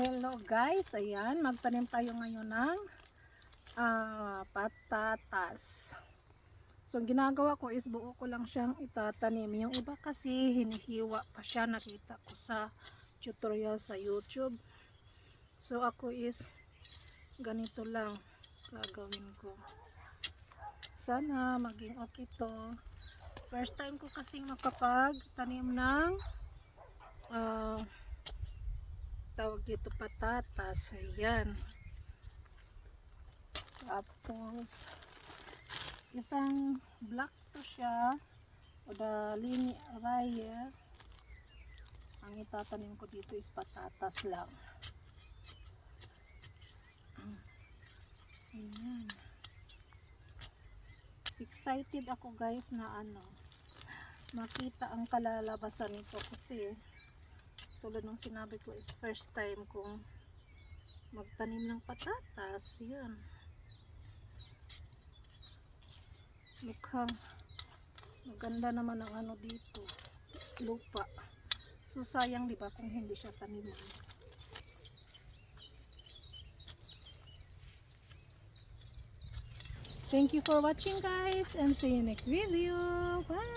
Hello guys, ayan, magtanim tayo ngayon ng ah, patatas. So, ginagawa ko is buo ko lang siyang itatanim. Yung iba kasi hinihiwa pa siya, nakita ko sa tutorial sa YouTube. So, ako is ganito lang gagawin ko. Sana maging okay to. First time ko kasing makapag-tanim ng tawag dito patatas. Ayan. Tapos, isang black to siya. O the lini rye. Ang itatanim ko dito is patatas lang. Ayan. Excited ako guys na ano makita ang kalalabasan nito kasi tulad ng sinabi ko is first time kong magtanim ng patatas. Yan. Mukhang maganda naman ang ano dito lupa. So sayang di kung hindi siya taniman. Thank you for watching guys and see you next video. Bye